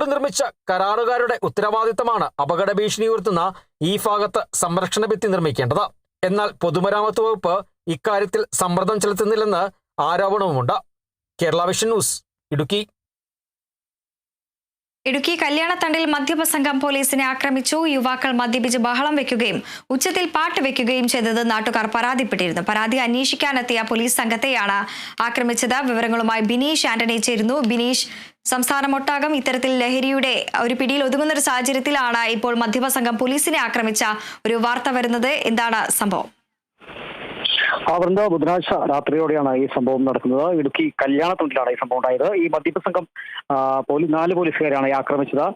Road നിർമ്മിച്ച കരാറുകാരുടെ ഉത്തരവാദിത്തമാണ് അപകട ഭീഷണി ഉയർത്തുന്ന ഈ ഭാഗത്ത് സംരക്ഷണ ഭിത്തി നിർമ്മിക്കേണ്ടത്. എന്നാൽ പൊതുമരാമത്ത് വകുപ്പ് ഇക്കാര്യത്തിൽ സമ്മർദ്ദം ചെലുത്തുന്നില്ലെന്ന് ആരോപണവുമുണ്ട്. Kerala vision news Idukki. Idukki കല്യാണത്തണ്ടിൽ മദ്യപ സംഘം പോലീസിനെ ആക്രമിച്ചു. യുവാക്കൾ മദ്യപിച്ച് ബഹളം വെക്കുകയും ഉച്ചത്തിൽ പാട്ട് വെക്കുകയും ചെയ്തത് നാട്ടുകാർ പരാതിപ്പെട്ടിരുന്നു. പരാതി അന്വേഷിക്കാനെത്തിയ പോലീസ് സംഘത്തെയാണ് ആക്രമിച്ചത്. വിവരങ്ങളുമായി ബിനീഷ് ആന്റണി ചേരുന്നു. ബിനീഷ് സംസ്ഥാനമൊട്ടാകം ഇത്തരത്തിൽ ലഹരിയുടെ ഒരു പിടിയിൽ ഒതുങ്ങുന്ന ഒരു സാഹചര്യത്തിലാണ് ഇപ്പോൾ മദ്യപ സംഘം പോലീസിനെ ആക്രമിച്ച ഒരു വാർത്ത വരുന്നത്. എന്താണ് സംഭവം? വൃന്ദ ബുധനാഴ്ച രാത്രിയോടെയാണ് ഈ സംഭവം നടക്കുന്നത്. ഇടുക്കി കല്യാണത്തുണ്ടിലാണ് ഈ സംഭവം ഉണ്ടായത്. ഈ മദ്യപ സംഘം പോലീസ് നാല് പോലീസുകാരാണ് ആക്രമിച്ചത്.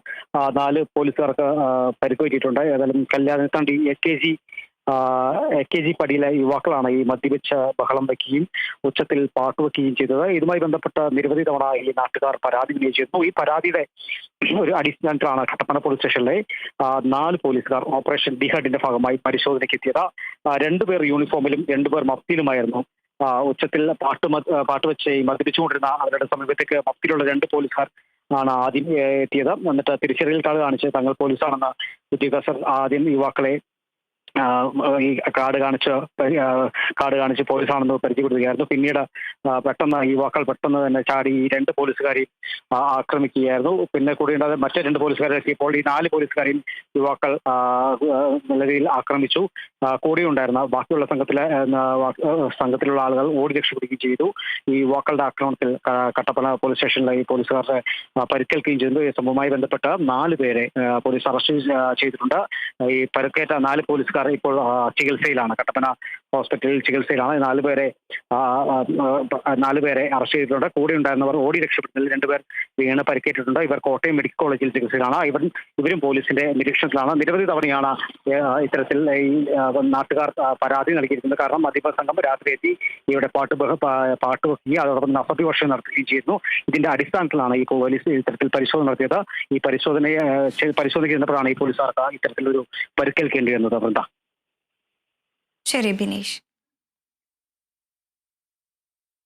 നാല് പോലീസുകാർക്ക് ആ, പരിക്ക് പറ്റിയിട്ടുണ്ട് ഏതായാലും Kalyanathandi A K G K G പടിയിലെ യുവാക്കളാണ് ഈ മദ്യപിച്ച് ബഹളം വയ്ക്കുകയും ഉച്ചത്തിൽ പാട്ട് വയ്ക്കുകയും ചെയ്തത്. ഇതുമായി ബന്ധപ്പെട്ട നിരവധി തവണ ഈ നാട്ടുകാർ പരാതി ഉന്നയിച്ചിരുന്നു. ഈ പരാതിയുടെ ഒരു അടിസ്ഥാനത്തിലാണ് കട്ടപ്പന പോലീസ് സ്റ്റേഷനിലെ നാല് പോലീസുകാർ ഓപ്പറേഷൻ ഡിഹഡിന്റെ ഭാഗമായി പരിശോധനയ്ക്ക് എത്തിയത്. രണ്ടുപേർ യൂണിഫോമിലും രണ്ടുപേർ മഫ്തിയിലുമായിരുന്നു ഉച്ചത്തിൽ പാട്ട് പാട്ട് വെച്ച് മദ്യപിച്ചുകൊണ്ടിരുന്ന അവരുടെ സമീപത്തേക്ക് മഫ്തിയിലുള്ള രണ്ട് പോലീസുകാർ ആണ് ആദ്യം എത്തിയത്. എന്നിട്ട് തിരിച്ചറിയൽ കാർഡ് കാണിച്ച് തങ്ങൾ പോലീസാണെന്ന് ഉദ്യോഗസ്ഥർ ആദ്യം യുവാക്കളെ ഈ കാർഡ് കാണിച്ച് കാർഡ് കാണിച്ച് പോലീസാണെന്ന് പരിചയപ്പെടുത്തുകയായിരുന്നു. പിന്നീട് പെട്ടെന്ന് യുവാക്കൾ പെട്ടെന്ന് തന്നെ ചാടി ഈ രണ്ട് പോലീസുകാരെയും ആക്രമിക്കുകയായിരുന്നു. പിന്നെ കൂടിയുണ്ടായത് മറ്റേ രണ്ട് പോലീസുകാരെ എത്തിയപ്പോൾ ഈ നാല് പോലീസുകാരെയും യുവാക്കൾ നിലവിൽ ആക്രമിച്ചു. കൂടിയുണ്ടായിരുന്ന ബാക്കിയുള്ള സംഘത്തിലെ സംഘത്തിലുള്ള ആളുകൾ ഓടി രക്ഷപ്പെടുകയും ചെയ്തു. ഈ യുവാക്കളുടെ ആക്രമണത്തിൽ കട്ടപ്പന പോലീസ് സ്റ്റേഷനിലെ ഈ പോലീസുകാരുടെ പരിക്കേൽക്കുകയും ചെയ്തു. ഈ സംഭവവുമായി ബന്ധപ്പെട്ട് നാല് പേരെ പോലീസ് അറസ്റ്റ് ചെയ്തിട്ടുണ്ട്. ഈ പരുക്കേറ്റ നാല് പോലീസുകാർ ഇപ്പോൾ ആ, ചികിത്സയിലാണ് കട്ടപ്പന ഹോസ്പിറ്റലിൽ ചികിത്സയിലാണ്. നാലുപേരെ നാല് പേരെ ആ, ആ, ആ, നാല് പേരെ അറസ്റ്റ് ചെയ്തിട്ടുണ്ട്. കൂടെ ഉണ്ടായിരുന്നവർ ഓടി രക്ഷപ്പെട്ടതിൽ രണ്ടുപേർ വീണ് പരിക്കേറ്റിട്ടുണ്ട്. ഇവർ കോട്ടയം മെഡിക്കൽ കോളേജിൽ ചികിത്സയിലാണ്. ഇവർ ഇവരും പോലീസിന്റെ നിരീക്ഷണത്തിലാണ്. നിരവധി തവണയാണ് ഇത്തരത്തിൽ ഈ നാട്ടുകാർ പരാതി നൽകിയിരിക്കുന്നത്. കാരണം മദ്യപ സംഘം രാത്രി എത്തി ഇവിടെ പാട്ട് പാട്ട് വെക്കുകയും അതോടൊപ്പം തന്നെ വർഷം നടത്തുകയും ചെയ്യുന്നു. ഇതിന്റെ അടിസ്ഥാനത്തിലാണ് ഈ പോലീസ് ഇത്തരത്തിൽ പരിശോധന നടത്തിയത്. ഈ പരിശോധനയെ പരിശോധന ചെയ്യുന്നപ്പോഴാണ് ഈ പോലീസുകാർക്ക് ഇത്തരത്തിലൊരു പരിക്കേൽക്കേണ്ടി വന്നത്. വൃന്ദ. ശരി ബിനീഷ്